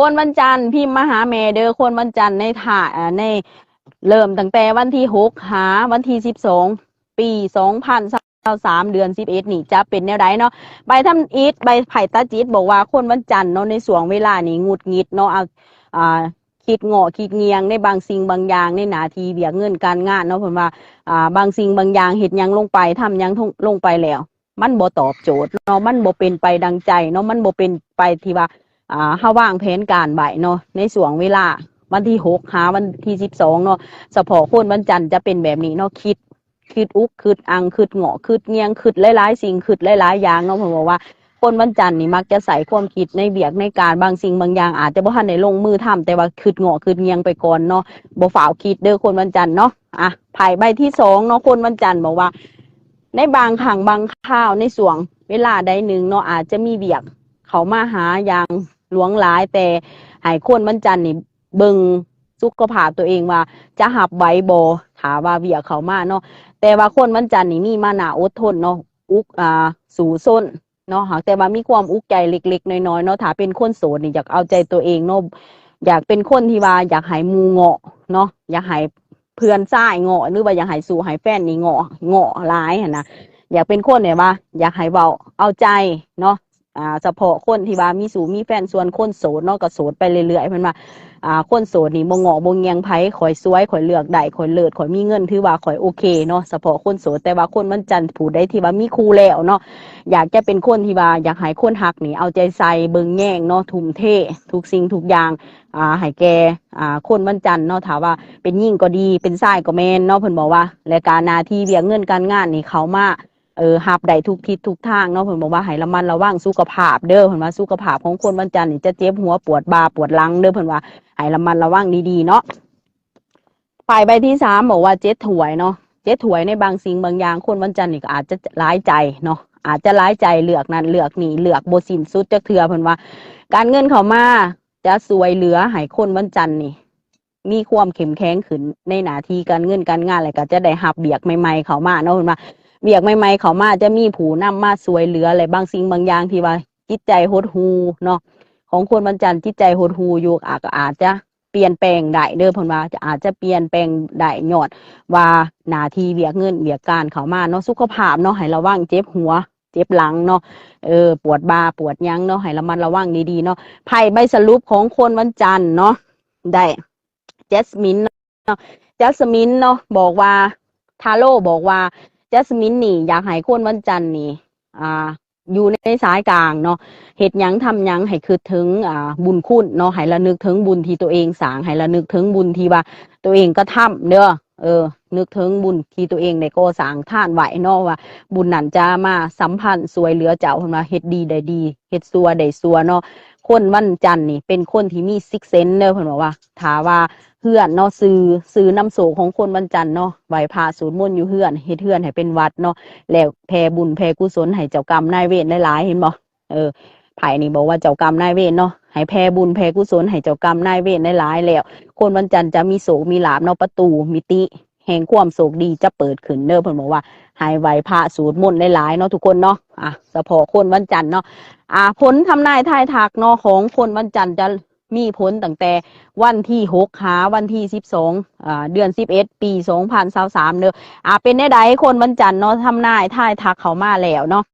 คนวันจันทร์พิมพ์มาหาแม่เด้อคนวันจันทร์ในถ่าในเริ่มตั้งแต่วันที่หกหาวันที่สิบสองปีสองพันสามเดือนสิบเอ็ดนี่จะเป็นแนวใดเนาะใบทำอีทใบไผ่ตาจิตบอกว่าคนวันจันทร์เนาะในส่วงเวลานี้งุดงิดเนาะเอาอ่าคิดโง่คิดเงียงในบางสิ่งบางอย่างในหนาทีเบียกเงินการงานเนาะเพิ่นว่าอ่าบางสิ่งบางอย่างเฮ็ดยังลงไปทำหยังลงไปแล้ว มันบ่ตอบโจทย์เนาะมันบ่เป็นไปดังใจเนาะมันบ่เป็นไปที่ว่า อ่าเฮาวางแผนการไว้เนาะในส่วงเวลาวันที่หกหาวันที่สิบสองเนาะเฉพาะคนวันจันทร์จะเป็นแบบนี้เนาะคิดคิดอุกคิดอังคิดเหงาะคิดเงียงคิดหลายๆสิ่งคิดหลายๆอย่างเนาะผมบอกว่า คนวันจันทร์นี่มักจะใส่ความคิดในเบียกในการบางสิ่งบางอย่างอาจจะบ่ทันได้ลงมือทำแต่ว่าคิดเหงาะคิดเงียงไปก่อนเนาะบ่ฝ่าวคิดเด้อคนวันจันทร์เนาะอะไพ่ใบที่สองเนาะคนวันจันทร์บอกว่า ในบางครั้งบางคราวในส่วง เวลาใดหนึ่งเนาะอาจจะมีเบียกเขามาหาอย่าง หลวงหลายแต่หายคนวันจันทร์นี่เบิงสุขภาพตัวเองว่า จะหับไหวบอถาว่าเบียเขามาเนาะแต่ว่าคนวันจันทร์นี่มีมานาอดทนเนาะอุกอ่าสูส้นเนาะหากแต่ว่ามีความอุกใจเล็ก ๆ น้อยๆเนาะถ้าเป็นคนโสดนี่อยากเอาใจตัวเองเนาะอยากเป็นคนที่ว่าอยากหายมูเงาะเนาะอยากหายเพื่อนซ้ายเงาะหรือว่าอยากหายสู่หายแฟนนี่เงาะเงาะร้ายนะอยากเป็นคนเนี่ยว่า อยากหายเบาเอาใจเนาะ อ่าเฉพาะคนที่ว่ามีสูมีแฟนส่วนคนโสดเนาะก็โสดไปเรื่อยๆเพิ่นว่าอ่าคนโสดนี่บ่งอกบ่งียงไผข่อยสวยข่อยเลือกได้ข่อยเลิศข่อยมีเงินถือว่าข่อยโอเคเนาะเฉพาะคนโสดแต่ว่าคนมันจันทร์ผู้ใดที่ว่ามีคู่แล้วเนาะอยากจะเป็นคนที่ว่าอยากให้คนฮักนี่เอาใจใส่เบิ่งแย่งเนาะทุ่มเททุกสิ่งทุกอย่างอ่าให้แกอ่าคนวันจันทร์เนาะถามว่าเป็นยิ่งก็ดีเป็นชายก็แม่นเนาะเพิ่นบอกว่าและการหน้าที่เวียกเงินการงานนี่เขามา เออหับได้ทุกทิศทุกทางเนาะเพิ่นบอกว่าให้ระมัดระวังสุขภาพเด้อเพิ่นว่าสุขภาพของคนวันจันทร์นี่จะเจ็บหัวปวดบ่าปวดหลังเด้อเพิ่นว่าให้ระมัดระวังดีๆเนาะฝ่ายใบที่สามบอกว่าเจ็ดถวยเนาะเจ็ดถวยในบางสิ่งบางอย่างคนวันจันทร์นี่ก็อาจจะร้ายใจเนาะอาจจะร้ายใจเลือกนั้นเลือกนี่เลือกโบสินสุดจักเทื่อเพิ่นว่า การเงินเข้ามาจะสวยเหลือให้คนวันจันทร์นี่มีความเข้มแข็งขึ้นในหน้าที่การเงินการงานอะไรก็จะได้หับเบียกใหม่ๆเขามาเนาะเพิ่นว่า เบียกใหม่ๆเขามาจะมีผู้นำมาสวยเหลืออะไรบางสิ่งบางอย่างที่ว่าจิตใจหดหูเนาะของคนวันจันทร์จิตใจหดหูอยู่อาจก็อาจจะเปลี่ยนแปลงได้เด้อพนว่าจะอาจจะเปลี่ยนแปลงได้ยอดว่านาทีเบียกเงินเบียกการเขามาเนาะสุขภาพเนาะให้ระวังเจ็บหัวเจ็บหลังเนาะ เออ ปวดบ่าปวดยังเนาะ ให้ระมัดระวังดีๆเนาะ ไพ่ใบสรุปของคนวันจันทร์เนาะ ได้เจสมินเนาะเจสมินเนาะ บอกว่า ทาโร่บอกว่า จัสมินนี่ อยากให้คนวันจันทร์นี่ อ่า อยู่ในสายกลางเนาะเหตุยังทำยังให้คือถึงอ่าบุญคุณเนาะให้ระนึกถึงบุญที่ตัวเองสร้างให้ระนึกถึงบุญที่ว่า ตัวเองก็ทำเด้อเออ นึกถึงบุญที่ตัวเองได้ก่อสางท่านไหวเนาะว่า บุญนั้นจะมาสัมพันธ์สวยเหลือเจ้าเพิ่นว่าเฮ็ดดีได้ดีเฮ็ดซัวได้ซัวเนาะคนวันจันทร์นี่ เป็นคนที่มีซิกเซนเด้อเพิ่นบอกว่าถาว่า เฮือนเนาะซื้อซื้อน้ำโศกของคนวันจันทร์เนาะไหวพาสูตรมนต์อยู่เฮือนเฮ็ดเฮือนให้เป็นวัดเนาะแล้วแผ่บุญแผ่กุศลให้เจ้ากรรมนายเวรหลายๆเห็นบ่เออไผ่นี่บอกว่าเจ้ากรรมนายเวรเนาะให้แผ่บุญแผ่กุศลให้เจ้ากรรมนายเวรหลายๆแล้ว คนวันจันทร์จะมีโศกมีลาบเนาะประตูมิติแห่งความโศกดีจะเปิดขึ้นเด้อเพิ่นบอกว่าให้ไหวพระสูตรมนต์หลายๆเนาะทุกคนเนาะอะเฉพาะคนวันจันทร์เนาะอ่าผลทำนายทายทักเนาะของคนวันจันทร์จะ มีผลตั้งแต่วันที่หกหาวันที่สิบสองเดือนสิบเอ็ดปีสองพันสามเนอะอ่าเป็นได้ใดคนวันจันทร์เนาะทำนายท่ายทักเขามาแล้วเนาะ